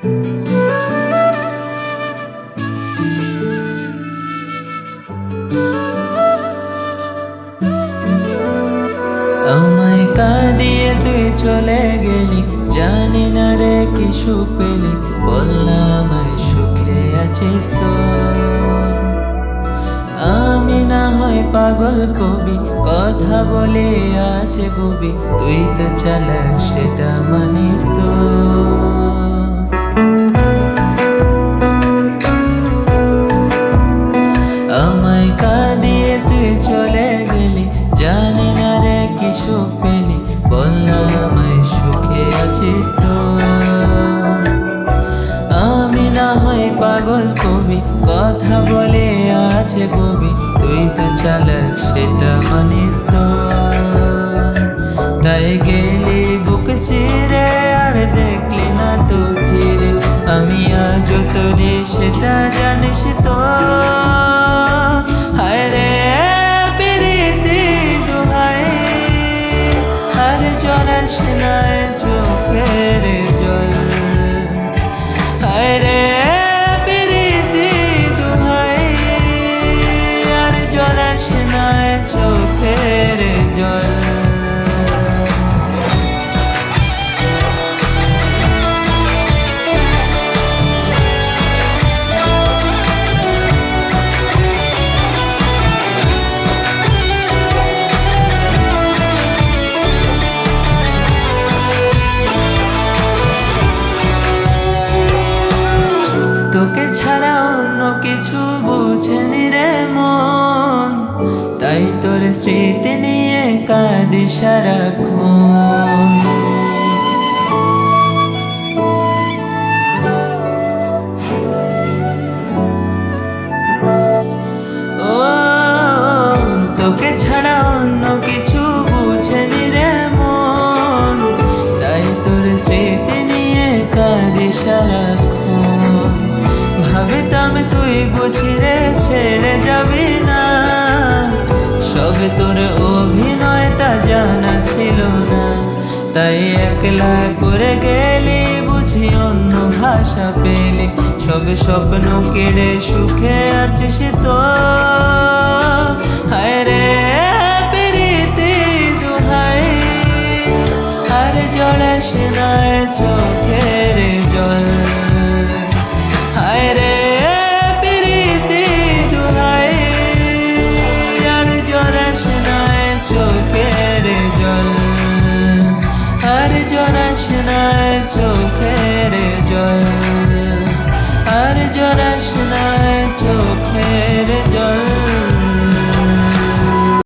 আমায় কাঁদিয়ে তুই চলে গেলি, জানি না রে কিছু পেলি, বললাম সুখে আছিস তো? আমি না হয় পাগল কবি, কথা বলে আছে কবি তুই তো চালাক, সেটা মানিস তো? কবি তুই তো চালাক, সেটা মানিস তো তাই গেলি বুক চিরে, আর দেখলি না তো ফিরে। আমি আজ তোরে, সেটা জানিস তো। হায় রে প্রীতি দোহাই আর জরাস নাই। বুঝেনি রে মন। তাই তোর স্মৃতি নিয়ে কাঁদি সারাক্ষণ। তোকে ছাড়া অন্য কিছু বুঝেনি রে মন। তাই তোর স্মৃতি নিয়ে কাঁদি সারাক্ষণ। বুঝি রে ছেড়ে যাবি না। সবে তোর অভিনয় তা জানা ছিল না। তাই একলা করে গেলি, বুঝি অন্য ভাষা পেলি। সবে স্বপ্ন কেড়ে সুখে আছিস তো। হায় রে প্রীতি দুহাই, আর জড়াস নয় চোখের জড়াস চোখের জল। আর জড়াস নয় চোখের